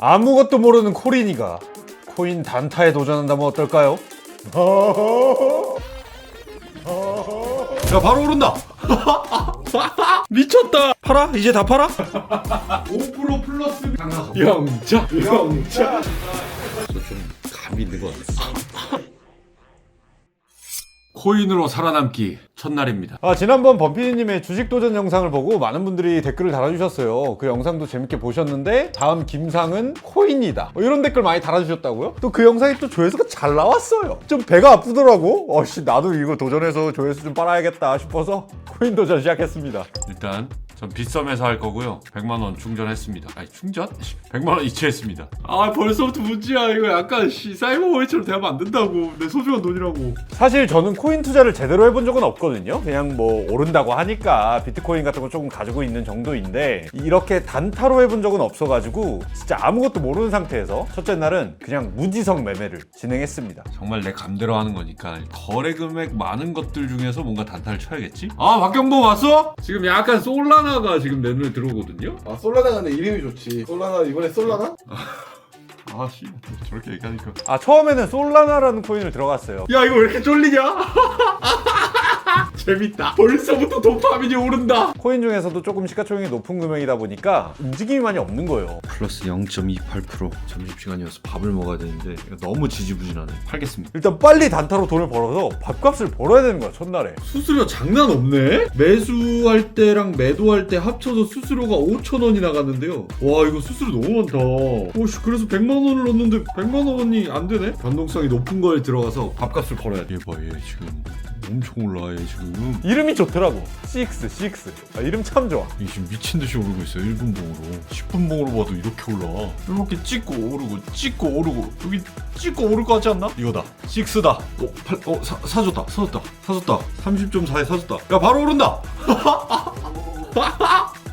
아무것도 모르는 코린이가 코인 단타에 도전한다면 어떨까요? 야 바로 오른다. 미쳤다. 팔아? 이제 다 팔아? 5% 플러스. 영자. 영자. 좀 감이 같아. 코인으로 살아남기 첫날입니다. 아, 지난번 범피디님의 주식 도전 영상을 보고 많은 분들이 댓글을 달아주셨어요. 그 영상도 재밌게 보셨는데 다음 김상은 코인이다. 뭐 이런 댓글 많이 달아주셨다고요? 또 그 영상이 또 조회수가 잘 나왔어요. 좀 배가 아프더라고. 어씨 나도 이거 도전해서 조회수 좀 빨아야겠다 싶어서 코인 도전 시작했습니다. 일단 전 빗썸에서 할 거고요. 100만 원 충전했습니다. 아니 충전? 100만 원 이체했습니다. 아 벌써부터 문제야. 이거 약간 씨 사이버워치로 대하면 안 된다고. 내 소중한 돈이라고. 사실 저는 코인 투자를 제대로 해본 적은 없거든요. 그냥 뭐 오른다고 하니까 비트코인 같은 거 조금 가지고 있는 정도인데 이렇게 단타로 해본 적은 없어가지고 진짜 아무것도 모르는 상태에서 첫째 날은 그냥 무지성 매매를 진행했습니다. 정말 내 감대로 하는 거니까 거래 금액 많은 것들 중에서 뭔가 단타를 쳐야겠지? 아 박경범 왔어? 지금 약간 솔라나 가 지금 내 눈에 들어오거든요? 아 솔라나 근데 이름이 좋지 솔라나 이번에 솔라나? 아씨 저렇게 얘기하니까 아 처음에는 솔라나라는 코인을 들어갔어요. 야 이거 왜 이렇게 쫄리냐? 재밌다 벌써부터 도파민이 오른다 코인 중에서도 조금 시가총액이 높은 금액이다 보니까 움직임이 많이 없는 거예요. 플러스 0.28% 점심시간이어서 밥을 먹어야 되는데 이거 너무 지지부진하네. 팔겠습니다 일단 빨리 단타로 돈을 벌어서 밥값을 벌어야 되는 거야 첫날에. 수수료 장난 없네? 매수할 때랑 매도할 때 합쳐서 수수료가 5천 원이 나갔는데요. 와 이거 수수료 너무 많다. 오씨 그래서 100만 원을 넣었는데 100만 원이 안 되네? 변동성이 높은 거에 들어가서 밥값을 벌어야 돼. 얘 봐 얘 지금 엄청 올라 얘 지금 이름이 좋더라고. 식스 식스. 아, 이름 참 좋아. 이 지금 미친 듯이 오르고 있어요 1분 봉으로 10분 봉으로 봐도 이렇게 올라 이렇게 찍고 오르고 찍고 오르고 여기 찍고 오를 것 같지 않나? 이거다 식스다 어, 팔, 어 사, 사줬다 사줬다 사줬다 30.4에 사줬다 야 바로 오른다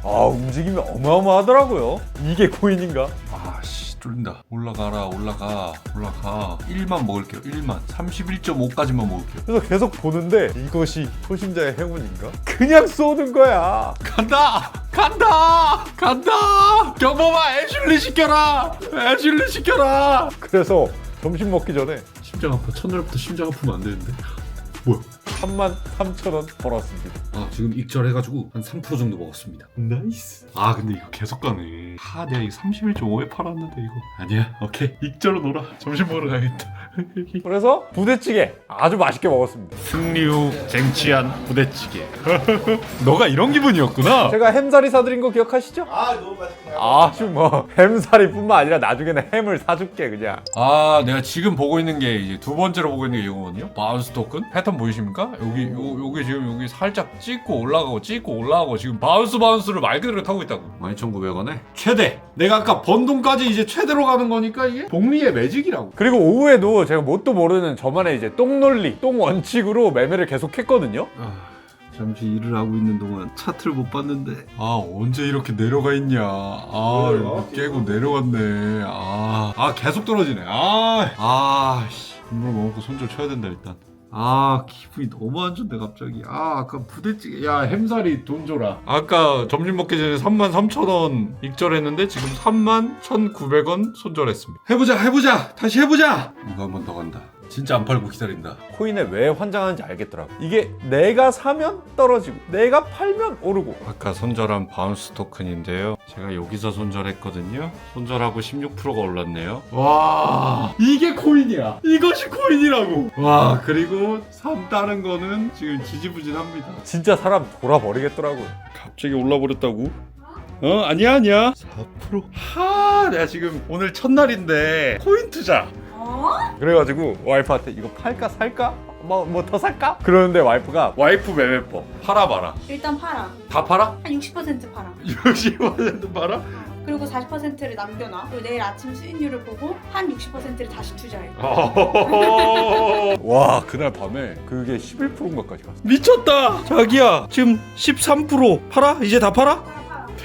아 움직임이 어마어마하더라고요. 이게 코인인가? 아씨 쫄린다. 올라가라 올라가 올라가. 1만 먹을게요 1만. 31.5까지만 먹을게요. 그래서 계속 보는데 이것이 초심자의 행운인가? 그냥 쏘는 거야. 간다! 간다! 간다! 경범아 애슐리 시켜라! 애슐리 시켜라! 그래서 점심 먹기 전에 심장 아파. 첫날부터 심장 아프면 안 되는데. 뭐야 3만 3천 원 벌었습니다. 아 지금 익절해가지고 한 3% 정도 먹었습니다. 나이스. 아 근데 이거 계속 가네. 아 내가 이거 31.5에 팔았는데 이거. 아니야. 오케이. 익절로 놀아. 점심 먹으러 가야겠다. 그래서 부대찌개 아주 맛있게 먹었습니다. 승리 후 쟁취한 부대찌개. 너가 이런 기분이었구나. 제가 햄사리 사드린 거 기억하시죠? 아 너무 맛있다 아주 뭐 햄사리뿐만 아니라 나중에는 햄을 사줄게 그냥. 아 내가 지금 보고 있는 게 이제 두 번째로 보고 있는 게 이거거든요. 바운스 토큰? 패턴 보이십니까? 여기 요, 여기 지금 여기 살짝 찍고 올라가고 찍고 올라가고 지금 바운스 바운스를 말 그대로 타고 있다고. 12,900원에? 최대. 내가 아까 번 돈까지 이제 최대로 가는 거니까 이게 복리의 매직이라고. 그리고 오후에도 제가 뭣도 모르는 저만의 이제 똥논리, 똥 원칙으로 매매를 계속했거든요. 아, 잠시 일을 하고 있는 동안 차트를 못 봤는데. 아 언제 이렇게 내려가 있냐. 아 왜? 이거 깨고 내려갔네. 아, 아 계속 떨어지네. 아아 국물 먹고 손절 쳐야 된다 일단 아 기분이 너무 안 좋네 갑자기. 아 아까 부대찌개. 야 햄살이 돈 줘라. 아까 점심 먹기 전에 3만 3천 원 익절했는데 지금 3만 1,900원 손절했습니다. 해보자 해보자. 다시 해보자. 이거 한 번 더 간다 진짜 안 팔고 기다린다 코인에 왜 환장하는지 알겠더라고. 이게 내가 사면 떨어지고 내가 팔면 오르고. 아까 손절한 바운스 토큰인데요. 제가 여기서 손절했거든요. 손절하고 16%가 올랐네요. 와, 이게 코인이야. 이것이 코인이라고. 와, 그리고 산 다른 거는 지금 지지부진합니다. 진짜 사람 돌아버리겠더라고요. 갑자기 올라버렸다고? 어, 아니야, 아니야. 4%. 하, 내가 지금 오늘 첫날인데 코인 투자. 그래가지고 와이프한테 이거 팔까 살까? 뭐 뭐 더 살까? 그러는데 와이프가 와이프 매매법 팔아봐라. 일단 팔아. 다 팔아? 한 60% 팔아. 60% 팔아? 그리고 40%를 남겨놔. 그리고 내일 아침 수익률을 보고 한 60%를 다시 투자해. 와 그날 밤에 그게 11%인가까지 갔어. 미쳤다 자기야 지금 13% 팔아? 이제 다 팔아?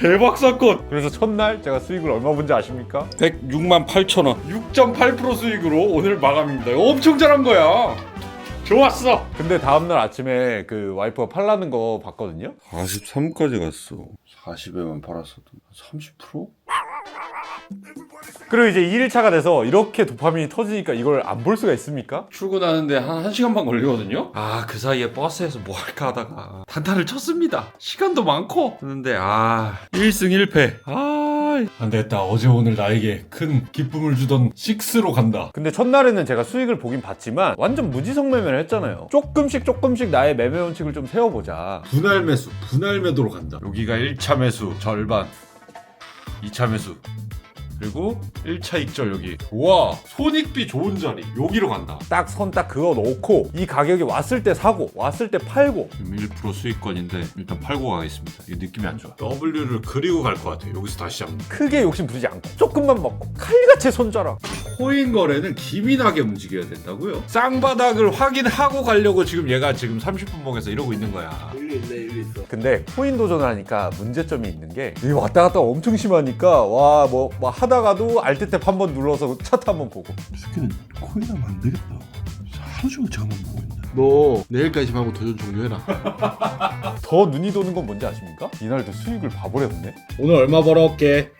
대박 사건. 그래서 첫날 제가 수익을 얼마 본지 아십니까? 106만 8천 원 6.8% 수익으로 오늘 마감입니다. 엄청 잘한 거야. 좋았어. 근데 다음날 아침에 그 와이프가 팔라는 거 봤거든요. 43까지 갔어 40에만 팔았어도 30%? 그리고 이제 2일차가 돼서 이렇게 도파민이 터지니까 이걸 안 볼 수가 있습니까? 출근하는데 한 1시간 반 걸리거든요? 아, 그 사이에 버스에서 뭐 할까 하다가 단타를 쳤습니다. 시간도 많고. 했는데, 아, 1승 1패. 아, 안 됐다. 어제 오늘 나에게 큰 기쁨을 주던 6로 간다. 근데 첫날에는 제가 수익을 보긴 봤지만 완전 무지성 매매를 했잖아요. 조금씩 조금씩 나의 매매 원칙을 좀 세워보자. 분할 매수, 분할 매도로 간다. 여기가 1차 매수 절반 2차 매수 그리고 1차 익절 여기. 우와 손익비 좋은 자리. 여기로 간다. 딱 선 딱 그어 놓고 이 가격이 왔을 때 사고 왔을 때 팔고. 지금 1% 수익권인데 일단 팔고 가겠습니다. 이게 느낌이 안 좋아. W를 그리고 갈 것 같아 여기서 다시 잡는 크게 욕심 부리지 않고. 조금만 먹고. 칼같이 손절하고 코인 거래는 기민하게 움직여야 된다고요? 쌍바닥을 확인하고 가려고 지금 얘가 지금 30분 먹에서 이러고 있는 거야 일리 있네 일리 있어 근데 코인 도전을 하니까 문제점이 있는 게이 왔다 갔다 엄청 심하니까 와 뭐 하다가도 알트탭 한 번 눌러서 차트 한 번 보고 새끼는 코인 하면 안 되겠다. 하루 종일 저만 보고 있네. 너 내일까지 말고 도전 종료해라 더 눈이 도는 건 뭔지 아십니까? 이날도 수익을 봐버렸네 오늘 얼마 벌어올게?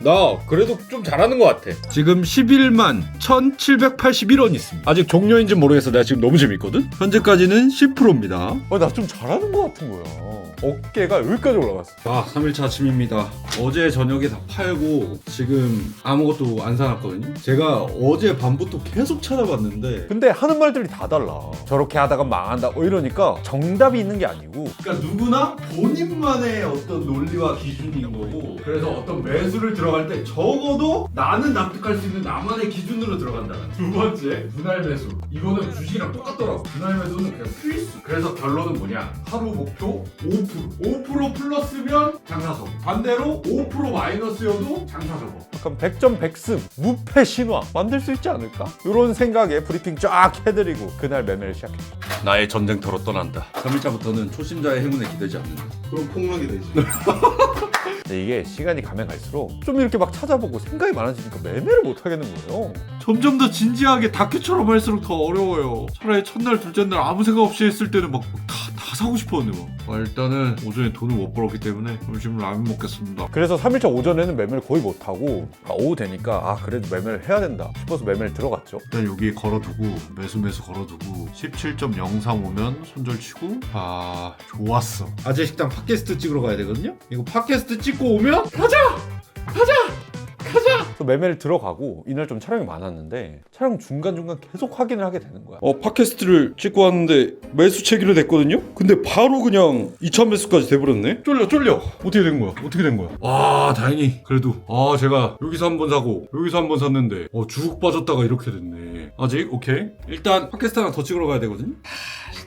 나 그래도 좀 잘하는 것 같아. 지금 11만 1,781원 있습니다. 아직 종료인지 모르겠어. 내가 지금 너무 재밌거든. 현재까지는 10%입니다. 어, 나 좀 잘하는 것 같은 거야 어깨가 여기까지 올라갔어 아, 3일차 아침입니다. 어제 저녁에 다 팔고 지금 아무것도 안 사놨거든요. 제가 어제 밤부터 계속 찾아봤는데 근데 하는 말들이 다 달라 저렇게 하다가 망한다 어 이러니까 정답이 있는 게 아니고 그러니까 누구나 본인만의 어떤 논리와 기준인 거고 그래서 어떤 매수 를 들어갈 때 적어도 나는 납득할 수 있는 나만의 기준으로 들어간다는 두 번째 분할 매수. 이거는 주식이랑 똑같더라고. 분할 매수는 그냥 필수. 그래서 결론은 뭐냐? 하루 목표 5% 5% 플러스면 장사석 반대로 5% 마이너스여도 장사석 약간 100점 100승 무패 신화 만들 수 있지 않을까? 이런 생각에 브리핑 쫙 해드리고 그날 매매를 시작했죠 나의 전쟁터로 떠난다. 3일차부터는 초심자의 행운에 기대지 않는다. 그럼 폭락이 되지 근데 이게 시간이 가면 갈수록 좀 이렇게 막 찾아보고 생각이 많아지니까 매매를 못 하겠는 거예요 점점 더 진지하게 다큐처럼 할수록 더 어려워요. 차라리 첫날, 둘째 날 아무 생각 없이 했을 때는 막 다 다 사고 싶었는데 막. 아, 일단은 오전에 돈을 못 벌었기 때문에 점심 라면 먹겠습니다. 그래서 3일차 오전에는 매매를 거의 못 하고 아, 오후 되니까 아 그래도 매매를 해야 된다 싶어서 매매를 들어갔죠 일단 여기에 걸어두고 매수 매수 걸어두고 17.03 오면 손절치고 아 좋았어 아재 식당 팟캐스트 찍으러 가야 되거든요. 이거 팟캐스트 찍고 오면 가자, 가자, 가자. 그래서 매매를 들어가고 이날 좀 촬영이 많았는데 촬영 중간중간 계속 확인을 하게 되는 거야. 어 팟캐스트를 찍고 왔는데 매수 체기로 됐거든요. 근데 바로 그냥 2천 매수까지 돼버렸네. 쫄려 쫄려. 어떻게 된 거야? 어떻게 된 거야? 아 다행히. 그래도. 아 제가 여기서 한 번 사고 여기서 한 번 샀는데 어쭉 빠졌다가 이렇게 됐네. 아직? 오케이. 일단 팟캐스트 하나 더 찍으러 가야 되거든요.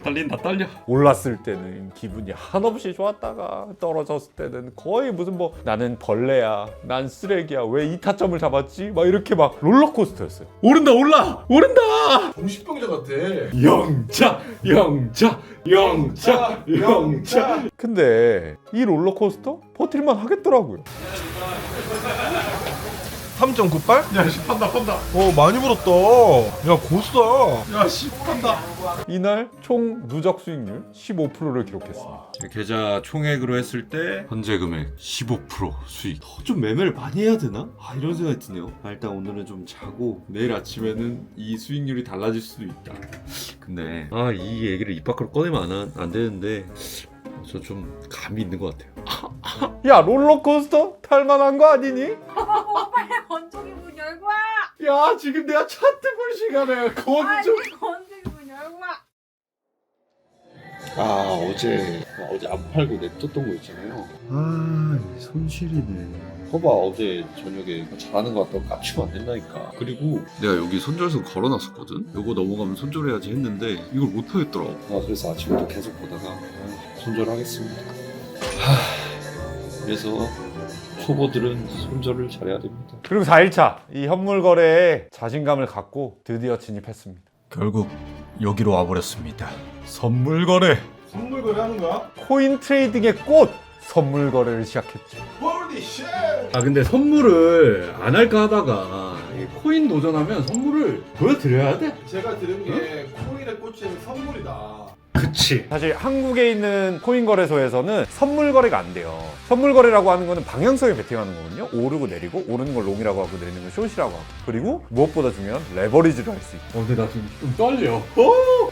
떨린다 떨려. 올랐을 때는 기분이 한없이 좋았다가 떨어졌을 때는 거의 무슨 뭐 나는 벌레야 난 쓰레기야 왜 이 타점을 잡았지? 막 이렇게 막 롤러코스터였어요. 오른다 올라! 오른다. 정신병자 같아. 영차 영차 영차 영차. 근데 이 롤러코스터 버틸만 하겠더라고요 3.98? 야, 씨, 판다, 판다. 어, 많이 벌었다. 야, 고수다. 야, 씨, 판다. 이날 총 누적 수익률 15%를 기록했습니다 계좌 총액으로 했을 때 현재 금액 15% 수익 좀 매매를 많이 해야 되나? 아 이런 생각이 드네요. 아, 일단 오늘은 좀 자고 내일 아침에는 이 수익률이 달라질 수도 있다. 근데 아 이 얘기를 입 밖으로 꺼내면 안, 하- 안 되는데 저 좀 감이 있는 것 같아요. 야 롤러코스터 탈만한 거 아니니? 야 지금 내가 차트 볼 시간에 빨리 건조기 문 열고 와! 아 어제 어제 안 팔고 냅뒀던 거 있잖아요. 아 손실이네. 거봐 어제 저녁에 잘하는 거 같다고 깝치면 안 된다니까. 그리고 내가 여기 손절선 걸어놨었거든. 요거 넘어가면 손절해야지 했는데 이걸 못 하겠더라고. 아 그래서 아침부터 계속 보다가 아, 손절하겠습니다. 하, 그래서 초보들은 손절을 잘해야 됩니다. 그리고 4일차 이 현물 거래에 자신감을 갖고 드디어 진입했습니다. 결국 여기로 와버렸습니다. 선물 거래. 선물 거래하는 거야? 코인 트레이딩의 꽃 선물 거래를 시작했죠. 홀리 쉣 아 근데 선물을 안 할까 하다가 이 코인 도전하면 선물을 보여드려야 돼. 제가 들은 게 코인에 꽂히는 선물이다 그치 사실 한국에 있는 코인 거래소에서는 선물 거래가 안 돼요. 선물 거래라고 하는 거는 방향성에 베팅하는 거거든요. 오르고 내리고 오르는 걸 롱이라고 하고 내리는 걸 숏이라고 하고 그리고 무엇보다 중요한 레버리지를 할 수 있고. 어, 근데 나 지금 좀 떨려.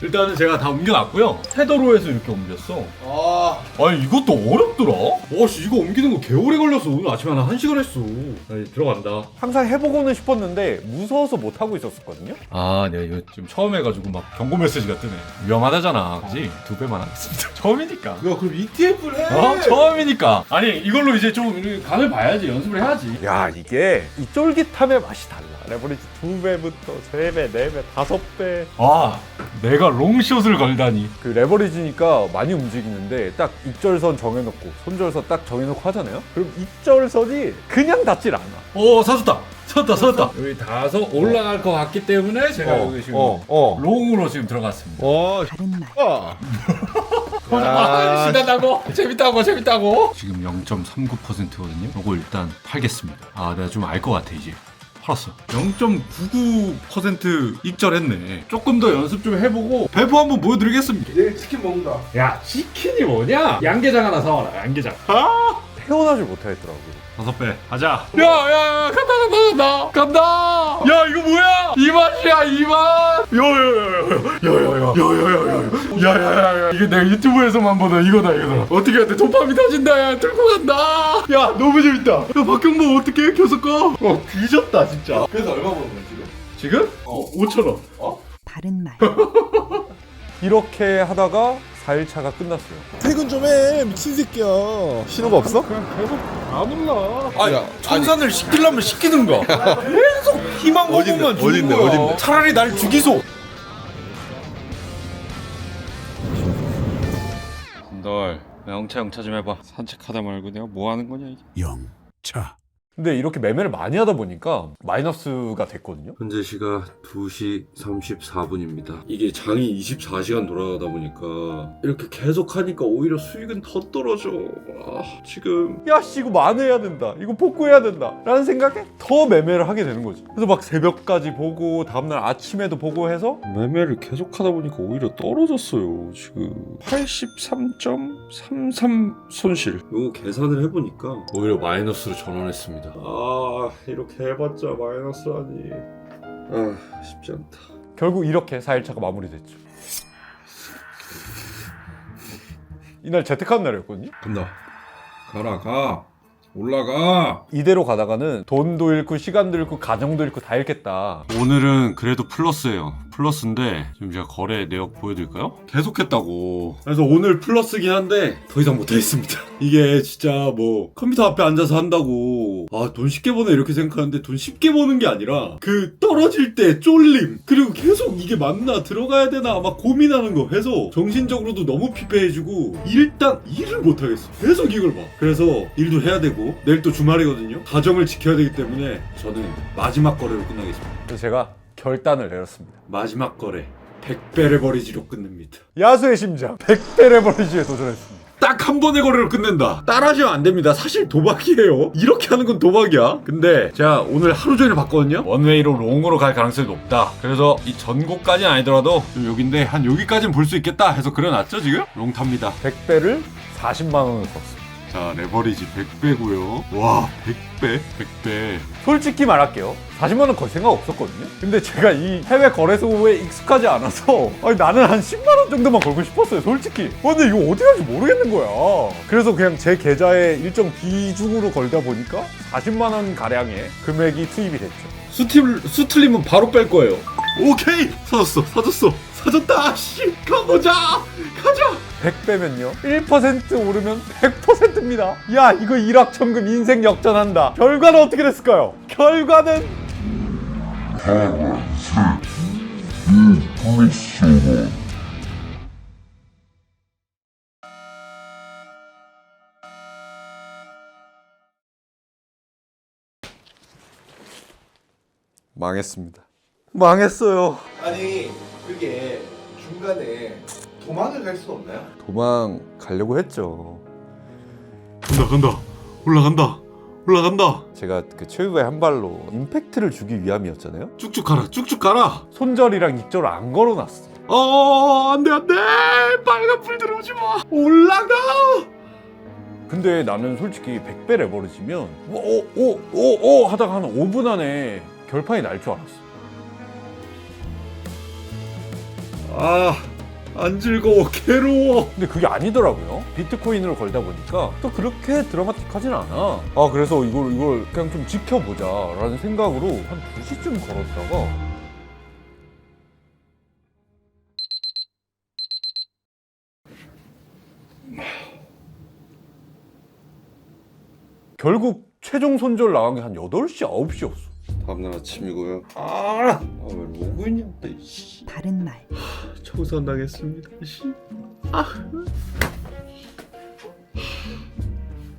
일단은 제가 다 옮겨놨고요. 테더로에서 이렇게 옮겼어. 아 아니 이것도 어렵더라. 와씨 이거 옮기는 거 개오래 걸렸어 오늘 아침에 한 1시간 했어 나 이제 들어간다 항상 해보고는 싶었는데 무서워서 못 하고 있었었거든요. 아, 내가 이거 지금 처음 해가지고 막 경고 메시지가 뜨네. 위험하다잖아, 그지? 두 배만 하겠습니다. 처음이니까. 야 그럼 ETF를 해 어? 처음이니까. 아니 이걸로 이제 좀 간을 봐야지, 연습을 해야지. 야 이게 이 쫄깃함의 맛이 달라. 레버리지 두 배부터 세 배, 네 배, 다섯 배. 아, 내가 롱숏을 걸다니. 그 레버리지니까 많이 움직이는데 딱 입절선 정해놓고 손절선 딱 정해놓고 하잖아요. 그럼 입절선이 그냥 닿질 않아. 오, 사줬다. 섰다, 섰다. 여기 닿아서 올라갈 것 같기 때문에 제가 여기 지금 어. 롱으로 지금 들어갔습니다. 와 다른 말. 아, 신난다고? 재밌다고, 재밌다고? 지금 0.39%거든요. 이거 일단 팔겠습니다. 아, 내가 좀 알 것 같아, 이제. 팔았어. 0.99% 입절했네. 조금 더 연습 좀 해보고 배포 한번 보여드리겠습니다. 내일 치킨 먹는다 야, 치킨이 뭐냐? 양계장 하나 사와라, 양계장. 태어나질 못하겠더라고. 다섯 배 하자. 야, 야, 야, 간다, 간다, 간다, 간다. 야, 이거 뭐야? 이 맛이야, 이 맛. 야야야야야야야야야야야야야야야. 야야야야. 이게 내가 유튜브에서만 보던 이거다, 이거다. 어떻게 해야 돼? 도파민 터진다, 야, 들고 간다. 야, 너무 재밌다. 야, 박경복 어떻게 계속 가? 어, 뒤졌다, 진짜. 그래서 얼마 버는 거야 지금? 지금? 어, 5천 원. 다른 말. 이렇게 하다가 4일차가 끝났어요. 퇴근 좀 해 미친 새끼야 신호가 없어? 안 올라. 아니 청산을 시키려면 시키든가. 계속 희망 고문만 주는 어딘데, 거야. 어딘데? 차라리 날 죽이소. 널 영차 영차 좀 해봐. 산책하다 말고 내가 뭐 하는 거냐 이게. 근데 이렇게 매매를 많이 하다 보니까 마이너스가 됐거든요. 현재 시각 2시 34분입니다. 이게 장이 24시간 돌아가다 보니까 이렇게 계속 하니까 오히려 수익은 더 떨어져. 아, 지금 야, 씨, 이거 만회해야 된다. 이거 복구해야 된다. 라는 생각에 더 매매를 하게 되는 거지. 그래서 막 새벽까지 보고, 다음날 아침에도 보고 해서 매매를 계속 하다 보니까 오히려 떨어졌어요. 지금 83.33 손실. 이거 계산을 해보니까 오히려 마이너스로 전환했습니다. 아 이렇게 해봤자 마이너스라니. 아 쉽지 않다. 결국 이렇게 4일차가 마무리됐죠. 이날 재택하는 날이었거든요. 간다. 가라 가. 올라가. 이대로 가다가는 돈도 잃고 시간도 잃고 가정도 잃고 다 잃겠다. 오늘은 그래도 플러스예요. 플러스인데 지금 제가 거래 내역 보여드릴까요? 계속했다고. 그래서 오늘 플러스긴 한데 더 이상 못하겠습니다. 이게 진짜 뭐 컴퓨터 앞에 앉아서 한다고 아 돈 쉽게 버네 이렇게 생각하는데 돈 쉽게 버는 게 아니라 그 떨어질 때 쫄림 그리고 계속 이게 맞나 들어가야 되나 막 고민하는 거 해서 정신적으로도 너무 피폐해지고 일단 일을 못하겠어. 계속 이걸 봐. 그래서 일도 해야 되고 내일 또 주말이거든요. 가정을 지켜야 되기 때문에 저는 마지막 거래로 끝나겠습니다. 그래서 제가 결단을 내렸습니다. 마지막 거래 100배를 버리지로 끝냅니다. 야수의 심장 100배 레버리지에 도전했습니다. 딱 한 번의 거래로 끝낸다. 따라하시면 안 됩니다. 사실 도박이에요. 이렇게 하는 건 도박이야. 근데 제가 오늘 하루 종일 봤거든요. 원웨이로 롱으로 갈 가능성이 높다. 그래서 이 전곡까지는 아니더라도 좀 여긴데 한 여기까지는 볼 수 있겠다 해서 그려놨죠 지금? 롱 탑니다. 100배를 40만 원을 썼어요. 자 레버리지 100배고요. 와 100배? 100배. 솔직히 말할게요. 40만 원 걸 생각 없었거든요. 근데 제가 이 해외 거래소에 익숙하지 않아서 아니, 나는 한 10만 원 정도만 걸고 싶었어요. 솔직히. 어, 근데 이거 어디 갈지 모르겠는 거야. 그래서 그냥 제 계좌에 일정 비중으로 걸다 보니까 40만 원 가량의 금액이 투입이 됐죠. 수틀, 수틀리면 바로 뺄 거예요. 오케이! 사줬어, 사줬어. 사줬다! 씨! 가보자! 가자! 100배면요. 1% 오르면 100%입니다. 야, 이거 일확천금 인생 역전한다. 결과는 어떻게 됐을까요? 결과는 망했습니다. 망했어요. 아니 그게 중간에 도망을 갈 수가 없나요? 도망 가려고 했죠. 간다, 간다. 올라간다. 올라간다. 제가 그 최후의 한 발로 임팩트를 주기 위함이었잖아요. 쭉쭉 가라, 쭉쭉 가라. 손절이랑 입절을 안 걸어놨어요. 어, 안 돼, 안 돼! 빨간 불 들어오지 마! 올라가! 근데 나는 솔직히 100배 레버리지면 오오오오 하다가 한 5분 안에 결판이 날 줄 알았어. 아, 안 즐거워, 괴로워. 근데 그게 아니더라고요. 비트코인으로 걸다 보니까 또 그렇게 드라마틱하진 않아. 아 그래서 이걸 이걸 그냥 좀 지켜보자라는 생각으로 한 2시쯤 걸었다가 결국 최종 손절 나간 게 한 8시, 9시였어. 다음날 아침이고요. 아, 아, 왜 로고 있냐, 씨. 바른 말. 초선 당했습니다, 씨.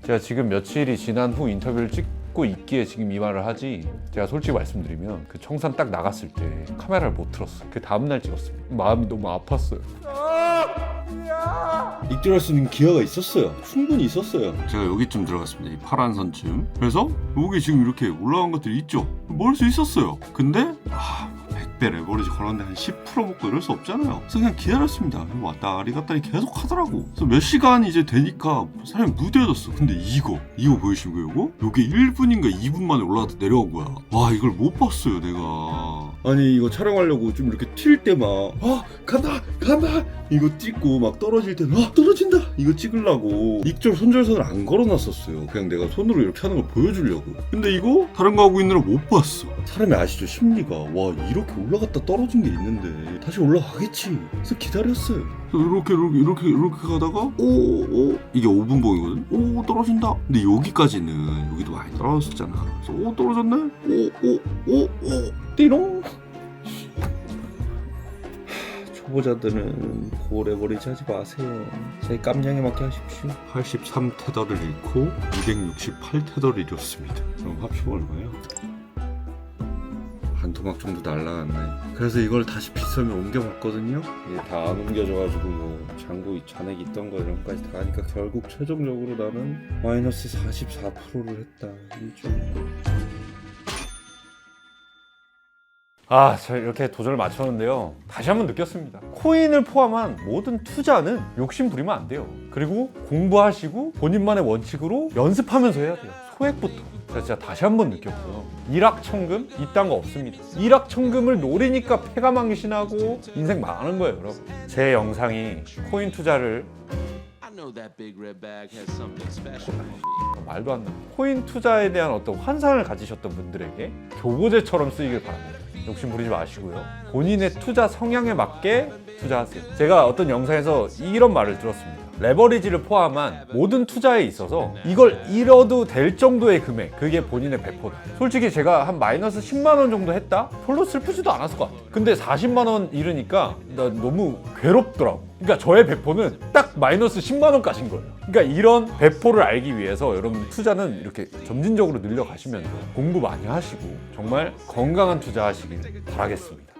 제가 지금 며칠이 지난 후 인터뷰를 찍고 있기에 지금 이 말을 하지 제가 솔직히 말씀드리면 그 청산 딱 나갔을 때 카메라를 못 틀었어요 그 다음날 찍었습니다 마음이 너무 아팠어요 익절할 수 있는 기회가 있었어요. 충분히 있었어요. 제가 여기쯤 들어갔습니다. 이 파란 선쯤. 그래서 여기 지금 이렇게 올라간 것들이 있죠. 먹을 수 있었어요. 근데 아, 100배 레버리지 걸었는데 한 10% 먹고 이럴 수 없잖아요. 그래서 그냥 기다렸습니다. 왔다리 갔다 리 계속 하더라고. 그래서 몇 시간 이제 되니까 사람이 무뎌졌어. 근데 이거 이거 보이시고요, 이거? 요게 1분인가 2분 만에 올라가다 내려온 거야. 와 이걸 못 봤어요, 내가. 아니 이거 촬영하려고 좀 이렇게 튈 때 막 아 간다 간다 이거 찍고 막 떨어질 때는 아 떨어진다 이거 찍으려고 익절 손절선을 안 걸어놨었어요 그냥 내가 손으로 이렇게 하는 걸 보여주려고 근데 이거 다른 거 하고 있느라 못 봤어 사람이 아시죠 심리가 와 이렇게 올라갔다 떨어진 게 있는데 다시 올라가겠지 그래서 기다렸어요 그래서 이렇게 이렇게 이렇게 이렇게 가다가 오오 이게 5분 봉이거든 오 떨어진다 근데 여기까지는 여기도 많이 떨어졌었잖아 그래서 오 떨어졌네 오오오오 띠롱 초보자들은 고래버리지 하지 마세요. 저희 깜냥에 맞게 하십시오. 83 테더를 잃고 268 테더를 잃었습니다. 그럼 합치면 얼마예요? 한 토막 정도 날라갔네. 그래서 이걸 다시 빗썸에 옮겨봤거든요. 이게 다 안 옮겨져가지고 뭐 잔고 잔액 있던 거 이런 거까지 다 하니까 결국 최종적으로 나는 마이너스 44%를 했다. 일주일. 아, 저 이렇게 도전을 마쳤는데요. 다시 한번 느꼈습니다. 코인을 포함한 모든 투자는 욕심 부리면 안 돼요. 그리고 공부하시고 본인만의 원칙으로 연습하면서 해야 돼요. 소액부터. 제가 진짜 다시 한 번 느꼈고요. 일확천금 이딴 거 없습니다. 일확천금을 노리니까 패가 망신하고 인생 망하는 거예요, 여러분. 제 영상이 코인 투자를. 말도 안 나. 코인 투자에 대한 어떤 환상을 가지셨던 분들에게 교보제처럼 쓰이길 바랍니다. 욕심 부리지 마시고요. 본인의 투자 성향에 맞게 투자하세요. 제가 어떤 영상에서 이런 말을 들었습니다. 레버리지를 포함한 모든 투자에 있어서 이걸 잃어도 될 정도의 금액, 그게 본인의 배포다. 솔직히 제가 한 마이너스 10만 원 정도 했다? 별로 슬프지도 않았을 것 같아요. 근데 40만 원 잃으니까 나 너무 괴롭더라고. 그러니까 저의 배포는 딱 마이너스 10만 원까지인 거예요. 그러니까 이런 배포를 알기 위해서 여러분 투자는 이렇게 점진적으로 늘려가시면서 공부 많이 하시고 정말 건강한 투자 하시길 바라겠습니다.